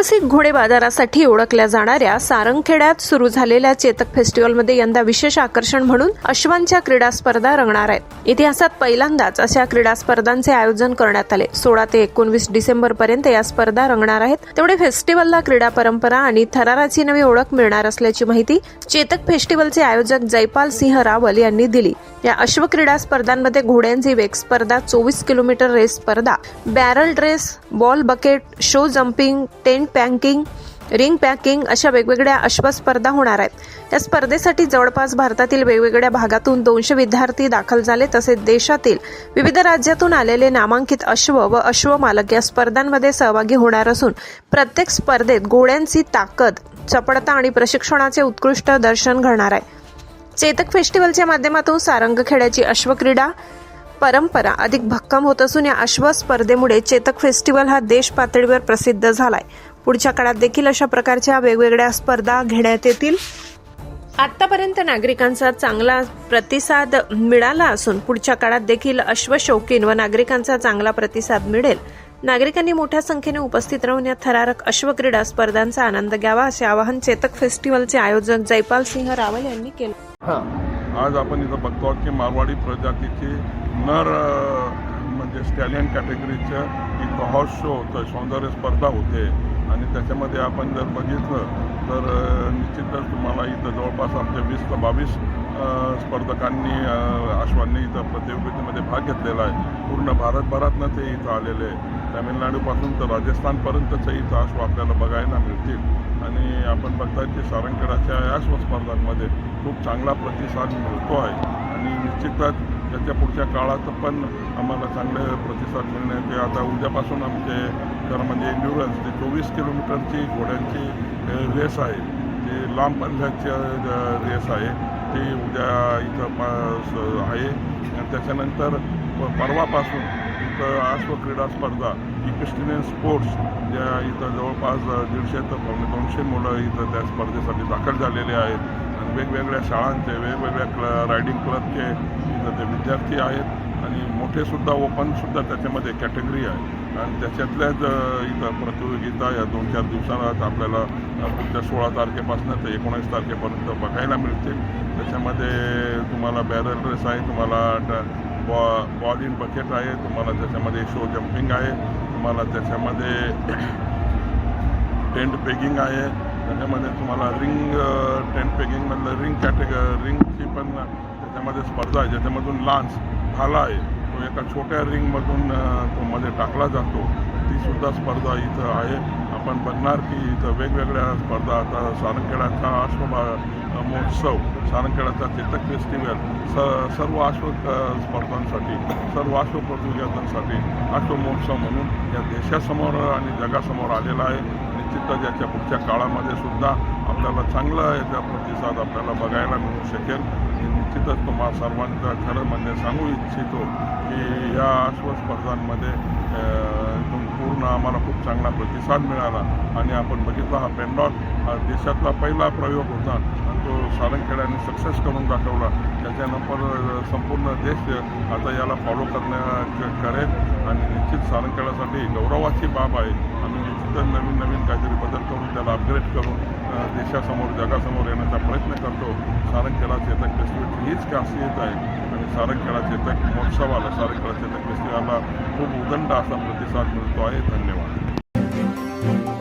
ऐतिहासिक घोडे बाजारासाठी ओळखल्या जाणाऱ्या सारंगखेड्यात सुरू झालेल्या चेतक फेस्टिवलमध्ये यंदा विशेष आकर्षण म्हणून अश्वांच्या क्रीडा स्पर्धा रंगणार आहेत. इतिहासात पहिल्यांदाच अशा क्रीडा स्पर्धांचे आयोजन करण्यात आले. सोळा ते एकोणवीस डिसेंबर पर्यंत या स्पर्धा रंगणार आहेत. तेवढे फेस्टिवलला क्रीडा परंपरा आणि थराराची नवी ओळख मिळणार असल्याची माहिती चेतक फेस्टिवलचे आयोजक जयपाल सिंह रावल यांनी दिली. या अश्व क्रीडा स्पर्धांमध्ये घोड्यांची वेग स्पर्धा चोवीस किलोमीटर रेस स्पर्धा barrel race ball bucket show jumping tent pegging ring pegging अशा वेगवेगळ्या अश्व स्पर्धा होणार आहेत. या स्पर्धेसाठी जवळपास भारतातील वेगवेगळ्या भागातून दोनशे विद्यार्थी दाखल झाले तसेच देशातील विविध राज्यातून आलेले नामांकित अश्व व अश्व मालक या स्पर्धांमध्ये सहभागी होणार असून प्रत्येक स्पर्धेत घोड्यांची ताकद चपळता आणि प्रशिक्षणाचे उत्कृष्ट दर्शन घडणार आहे. चेतक फेस्टिवलच्या माध्यमातून सारंगखेड्याची अश्वक्रीडा परंपरा अधिक भक्कम होत असून या अश्व स्पर्धेमुळे चेतक फेस्टिवल हा देश पातळीवर प्रसिद्ध झालाय. पुढच्या काळात देखील अशा प्रकारच्या वेगवेगळ्या स्पर्धा घेण्यात येतील. आतापर्यंत नागरिकांचा चांगला प्रतिसाद मिळाला असून पुढच्या काळात देखील अश्वशौकीन व नागरिकांचा चांगला प्रतिसाद मिळेल. नागरिकांनी मोठ्या संख्येने उपस्थित राहून या थरारक अश्वक्रीडा स्पर्धांचा आनंद घ्यावा असे आवाहन चेतक फेस्टिवलचे आयोजक जयपाल सिंह रावल यांनी केलं. आज आपण इथं बघतो आहोत की मारवाडी प्रजातीचे नर म्हणजे स्टॅलियन कॅटेगरीचं एक हॉर्स शो होतं सौंदर्य स्पर्धा होते. आणि त्याच्यामध्ये आपण जर बघितलं तर निश्चितच तुम्हाला इथं जवळपास आमच्या वीस ते बावीस स्पर्धकांनी आश्वांनी अश्वांनी इथं प्रतियोगितेमध्ये भाग घेतलेला आहे. पूर्ण भारतभरातनं ते इथं आलेले आहे. तामिळनाडूपासून तर राजस्थानपर्यंतचं इथं अश्व आपल्याला बघायला मिळतील. आणि आपण बघताय की सारंगखेडाच्या या अश्व स्पर्धांमध्ये खूप चांगला प्रतिसाद मिळतो आहे. आणि निश्चितच त्याच्या पुढच्या काळात पण आम्हाला चांगले प्रतिसाद मिळण्याचे आता उद्यापासून आमचे तर म्हणजे एन्ड्युरन्स ते चोवीस किलोमीटरची घोड्यांची रेस आहे. ती लांब पल्ल्याची रेस आहे. ती उद्या इथं पा आहे. आणि त्याच्यानंतर परवापासून इथं क्रीडा स्पर्धा इक्वेस्टिनियन स्पोर्ट्स ज्या इथं जवळपास दीडशे तर पावणे दोनशे मुलं इथं त्या स्पर्धेसाठी दाखल झालेले आहेत. आणि वेगवेगळ्या शाळांचे वेगवेगळ्या क्ल रायडिंग क्लबचे इथं ते विद्यार्थी आहेत. आणि मोठेसुद्धा ओपनसुद्धा त्याच्यामध्ये कॅटेगरी आहे. आणि त्याच्यातल्याच इथं प्रतियोगिता या दोन चार दिवसात आपल्याला पुढच्या सोळा तारखेपासून ते एकोणीस तारखेपर्यंत बघायला मिळतील. त्याच्यामध्ये तुम्हाला बॅरल रेस आहे तुम्हाला ड- बॉ बॉल इन बकेट आहे तुम्हाला त्याच्यामध्ये शो जम्पिंग आहे तुम्हाला त्याच्यामध्ये टेंट पेगिंग आहे त्याच्यामध्ये तुम्हाला रिंग टेंट पेगिंगमधलं रिंग कॅटेग रिंगची पण त्याच्यामध्ये स्पर्धा आहे ज्याच्यामधून लान्स भाला आहे. तो एका छोट्या रिंगमधून तो मध्ये टाकला जातो. तीसुद्धा स्पर्धा इथं आहे. आपण बघणार की इथं वेगवेगळ्या स्पर्धा आता सारंगखेडाचा अश्व महोत्सव सारंगखेडाचा चेतक फेस्टिवल स सर्व अश्व स्पर्धांसाठी सर्व अश्व प्रतियोगितांसाठी अश्व महोत्सव म्हणून या देशासमोर आणि जगासमोर आलेला आहे. निश्चितच याच्या पुढच्या काळामध्ये सुद्धा आपल्याला चांगला याचा प्रतिसाद आपल्याला बघायला मिळू शकेल. निश्चितच तुम्हाला सर्वांचा खरं म्हणजे सांगू इच्छितो की या अश्व स्पर्धांमध्ये पूर्ण आम्हाला खूप चांगला प्रतिसाद मिळाला. आणि आपण बघितला हा पेंडॉल हा देशातला पहिला प्रयोग होता. सारंगखेड्याने सक्सेस करून दाखवला. त्याच्यानंतर संपूर्ण देश आता याला फॉलो करण्या करेल. आणि निश्चित सारंगखेड्यासाठी गौरवाची बाब आहे. आम्ही निश्चित नवीन नवीन काहीतरी बदल करून त्याला अपग्रेड करून देशासमोर जगासमोर येण्याचा प्रयत्न करतो. सारंगखेडा चेतक फेस्टिवलची हीच खासियत आहे. आणि सारंगखेडा चेतक महोत्सवाला सारंगखेडा चेतक फेस्टिवलला खूप उदंड असा प्रतिसाद मिळतो आहे. धन्यवाद.